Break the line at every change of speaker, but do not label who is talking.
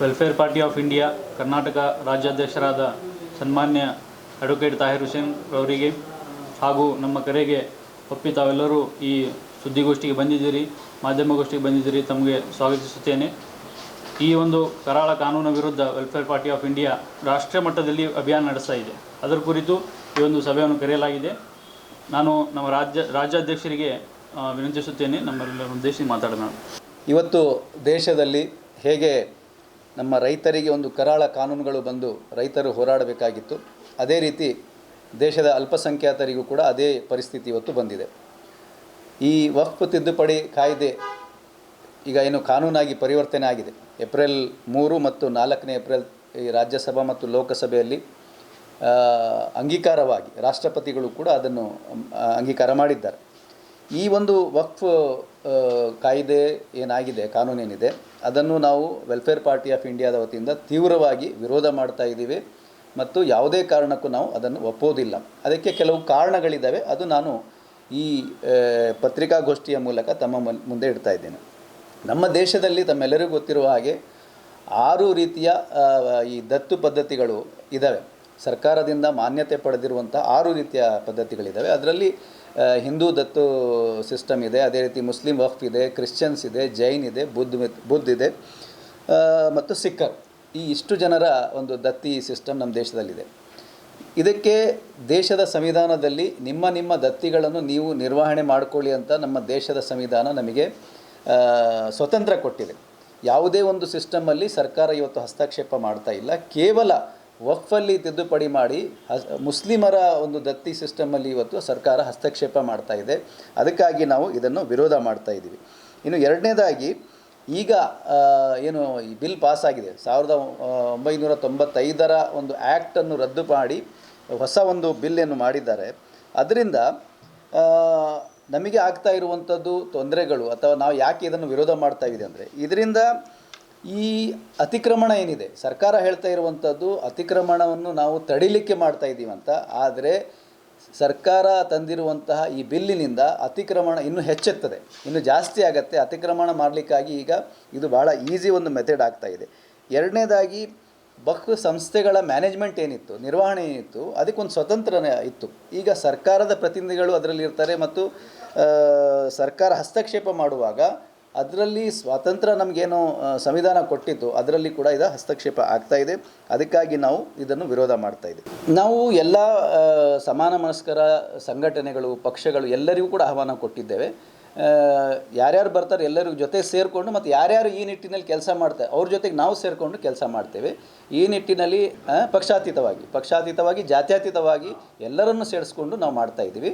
Welfare party of India Karnataka ರಾಜ್ಯಾಧ್ಯಕ್ಷರಾದ ಸನ್ಮಾನ್ಯ advocate Tahir Hussain ಅವರಿಗೆ ಹಾಗೂ ನಮ್ಮ ಕರೆಗೆ ಒಪ್ಪಿ ತಾವೆಲ್ಲರೂ ಈ ಸುದ್ದಿಗೋಷ್ಠಿಗೆ ಬಂದಿದ್ದೀರಿ, ಮಾಧ್ಯಮಗೋಷ್ಠಿಗೆ ಬಂದಿದ್ದೀರಿ, ತಮಗೆ ಸ್ವಾಗತಿಸುತ್ತೇನೆ. ಈ ಒಂದು ಕರಾಳ ಕಾನೂನು ವಿರುದ್ಧ ವೆಲ್ಫೇರ್ ಪಾರ್ಟಿ ಆಫ್ ಇಂಡಿಯಾ ರಾಷ್ಟ್ರೀಯ ಮಟ್ಟದಲ್ಲಿ ಅಭಿಯಾನ ನಡೆಸ್ತಾ ಇದೆ. ಅದರ ಕುರಿತು ಈ ಒಂದು ಸಭೆಯನ್ನು ಕರೆಯಲಾಗಿದೆ. ನಾನು ನಮ್ಮ ರಾಜ್ಯ, ರಾಜ್ಯಾಧ್ಯಕ್ಷರಿಗೆ ವಿನಂತಿಸುತ್ತೇನೆ. ನಮ್ಮೆಲ್ಲರ ಉದ್ದೇಶಿಸಿ ಮಾತಾಡೋಣ.
ಇವತ್ತು ದೇಶದಲ್ಲಿ ಹೇಗೆ ನಮ್ಮ ರೈತರಿಗೆ ಒಂದು ಕರಾಳ ಕಾನೂನುಗಳು ಬಂದು ರೈತರು ಹೋರಾಡಬೇಕಾಗಿತ್ತು. ಅದೇ ರೀತಿ ದೇಶದ ಅಲ್ಪಸಂಖ್ಯಾತರಿಗೂ ಕೂಡ ಅದೇ ಪರಿಸ್ಥಿತಿ ಇವತ್ತು ಬಂದಿದೆ. ಈ ವಕ್ಫ್ ತಿದ್ದುಪಡಿ ಕಾಯ್ದೆ ಈಗ ಏನು ಕಾನೂನಾಗಿ ಪರಿವರ್ತನೆ ಆಗಿದೆ. ಏಪ್ರಿಲ್ ಮೂರು ಮತ್ತು ನಾಲ್ಕನೇ ಏಪ್ರಿಲ್ ಈ ರಾಜ್ಯಸಭಾ ಮತ್ತು ಲೋಕಸಭೆಯಲ್ಲಿ ಅಂಗೀಕಾರವಾಗಿ ರಾಷ್ಟ್ರಪತಿಗಳು ಕೂಡ ಅದನ್ನು ಅಂಗೀಕಾರ ಮಾಡಿದ್ದಾರೆ. ಈ ಒಂದು ವಕ್ಫ್ ಕಾಯ್ದೆ ಏನಾಗಿದೆ, ಕಾನೂನೇನಿದೆ, ಅದನ್ನು ನಾವು ವೆಲ್ಫೇರ್ ಪಾರ್ಟಿ ಆಫ್ ಇಂಡಿಯಾದ ವತಿಯಿಂದ ತೀವ್ರವಾಗಿ ವಿರೋಧ ಮಾಡ್ತಾ ಇದ್ದೀವಿ ಮತ್ತು ಯಾವುದೇ ಕಾರಣಕ್ಕೂ ನಾವು ಅದನ್ನು ಒಪ್ಪೋದಿಲ್ಲ. ಅದಕ್ಕೆ ಕೆಲವು ಕಾರಣಗಳಿದ್ದಾವೆ, ಅದು ನಾನು ಈ ಪತ್ರಿಕಾಗೋಷ್ಠಿಯ ಮೂಲಕ ತಮ್ಮ ಮುಂದೆ ಇಡ್ತಾ ಇದ್ದೇನೆ. ನಮ್ಮ ದೇಶದಲ್ಲಿ ತಮ್ಮೆಲ್ಲರಿಗೂ ಗೊತ್ತಿರುವ ಹಾಗೆ ಆರು ರೀತಿಯ ಈ ದತ್ತು ಪದ್ಧತಿಗಳು ಇದ್ದಾವೆ. ಸರ್ಕಾರದಿಂದ ಮಾನ್ಯತೆ ಪಡೆದಿರುವಂಥ ಆರು ರೀತಿಯ ಪದ್ಧತಿಗಳಿದ್ದಾವೆ. ಅದರಲ್ಲಿ ಹಿಂದೂ ದತ್ತು ಸಿಸ್ಟಮ್ ಇದೆ, ಅದೇ ರೀತಿ ಮುಸ್ಲಿಂ ವಫ್ ಇದೆ, ಕ್ರಿಶ್ಚಿಯನ್ಸ್ ಇದೆ, ಜೈನ್ ಇದೆ, ಬುದ್ಧ ಬುದ್ಧ ಇದೆ ಮತ್ತು ಸಿಖ್ಖರ್. ಈ ಇಷ್ಟು ಜನರ ಒಂದು ದತ್ತಿ ಸಿಸ್ಟಮ್ ನಮ್ಮ ದೇಶದಲ್ಲಿದೆ. ಇದಕ್ಕೆ ದೇಶದ ಸಂವಿಧಾನದಲ್ಲಿ ನಿಮ್ಮ ನಿಮ್ಮ ದತ್ತಿಗಳನ್ನು ನೀವು ನಿರ್ವಹಣೆ ಮಾಡಿಕೊಳ್ಳಿ ಅಂತ ನಮ್ಮ ದೇಶದ ಸಂವಿಧಾನ ನಮಗೆ ಸ್ವತಂತ್ರ ಕೊಟ್ಟಿದೆ. ಯಾವುದೇ ಒಂದು ಸಿಸ್ಟಮಲ್ಲಿ ಸರ್ಕಾರ ಇವತ್ತು ಹಸ್ತಕ್ಷೇಪ ಮಾಡ್ತಾ ಇಲ್ಲ. ಕೇವಲ ವಫಲ್ಲಿ ತಿದ್ದುಪಡಿ ಮಾಡಿ ಮುಸ್ಲಿಮರ ಒಂದು ದತ್ತಿ ಸಿಸ್ಟಮಲ್ಲಿ ಇವತ್ತು ಸರ್ಕಾರ ಹಸ್ತಕ್ಷೇಪ ಮಾಡ್ತಾ ಇದೆ. ಅದಕ್ಕಾಗಿ ನಾವು ಇದನ್ನು ವಿರೋಧ ಮಾಡ್ತಾ ಇದ್ದೀವಿ. ಇನ್ನು ಎರಡನೇದಾಗಿ ಈಗ ಏನು ಈ ಬಿಲ್ ಪಾಸ್ ಆಗಿದೆ ಸಾವಿರದ ಒಂಬೈನೂರ ತೊಂಬತ್ತೈದರ ಒಂದು ಆ್ಯಕ್ಟನ್ನು ರದ್ದು ಮಾಡಿ ಹೊಸ ಒಂದು ಬಿಲ್ಲನ್ನು ಮಾಡಿದ್ದಾರೆ. ಅದರಿಂದ ನಮಗೆ ಆಗ್ತಾ ಇರುವಂಥದ್ದು ತೊಂದರೆಗಳು ಅಥವಾ ನಾವು ಯಾಕೆ ಇದನ್ನು ವಿರೋಧ ಮಾಡ್ತಾ ಇದ್ದೀವಿ ಅಂದರೆ, ಇದರಿಂದ ಈ ಅತಿಕ್ರಮಣ ಏನಿದೆ? ಸರ್ಕಾರ ಹೇಳ್ತಾ ಇರುವಂಥದ್ದು ಅತಿಕ್ರಮಣವನ್ನು ನಾವು ತಡಿಲಿಕ್ಕೆ ಮಾಡ್ತಾ ಅಂತ. ಆದರೆ ಸರ್ಕಾರ ತಂದಿರುವಂತಹ ಈ ಬಿಲ್ಲಿನಿಂದ ಅತಿಕ್ರಮಣ ಇನ್ನೂ ಹೆಚ್ಚುತ್ತದೆ. ಇನ್ನು ಜಾಸ್ತಿ ಆಗತ್ತೆ. ಅತಿಕ್ರಮಣ ಮಾಡಲಿಕ್ಕಾಗಿ ಈಗ ಇದು ಭಾಳ ಈಸಿ ಒಂದು ಮೆಥಡ್ ಆಗ್ತಾ ಇದೆ. ಎರಡನೇದಾಗಿ ಬಕ್ ಸಂಸ್ಥೆಗಳ ಮ್ಯಾನೇಜ್ಮೆಂಟ್ ಏನಿತ್ತು? ನಿರ್ವಹಣೆ ಏನಿತ್ತು? ಅದಕ್ಕೊಂದು ಸ್ವತಂತ್ರ ಇತ್ತು. ಈಗ ಸರ್ಕಾರದ ಪ್ರತಿನಿಧಿಗಳು ಅದರಲ್ಲಿ ಇರ್ತಾರೆ ಮತ್ತು ಸರ್ಕಾರ ಹಸ್ತಕ್ಷೇಪ ಮಾಡುವಾಗ ಅದರಲ್ಲಿ ಸ್ವಾತಂತ್ರ್ಯ ನಮಗೇನು ಸಂವಿಧಾನ ಕೊಟ್ಟಿತ್ತು, ಅದರಲ್ಲಿ ಕೂಡ ಇದು ಹಸ್ತಕ್ಷೇಪ ಆಗ್ತಾ ಇದೆ. ಅದಕ್ಕಾಗಿ ನಾವು ಇದನ್ನು ವಿರೋಧ ಮಾಡ್ತಾ ಇದ್ದೀವಿ. ನಾವು ಎಲ್ಲ ಸಮಾನ ಮನಸ್ಕರ ಸಂಘಟನೆಗಳು, ಪಕ್ಷಗಳು ಎಲ್ಲರಿಗೂ ಕೂಡ ಆಹ್ವಾನ ಕೊಟ್ಟಿದ್ದೇವೆ. ಯಾರ್ಯಾರು ಬರ್ತಾರೆ ಎಲ್ಲರಿಗೂ ಜೊತೆ ಸೇರಿಕೊಂಡು ಮತ್ತು ಯಾರ್ಯಾರು ಈ ನಿಟ್ಟಿನಲ್ಲಿ ಕೆಲಸ ಮಾಡ್ತಾರೆ ಅವ್ರ ಜೊತೆಗೆ ನಾವು ಸೇರಿಕೊಂಡು ಕೆಲಸ ಮಾಡ್ತೇವೆ. ಈ ನಿಟ್ಟಿನಲ್ಲಿ ಪಕ್ಷಾತೀತವಾಗಿ ಪಕ್ಷಾತೀತವಾಗಿ, ಜಾತ್ಯಾತೀತವಾಗಿ ಎಲ್ಲರನ್ನು ಸೇರಿಸ್ಕೊಂಡು ನಾವು ಮಾಡ್ತಾ ಇದ್ದೀವಿ.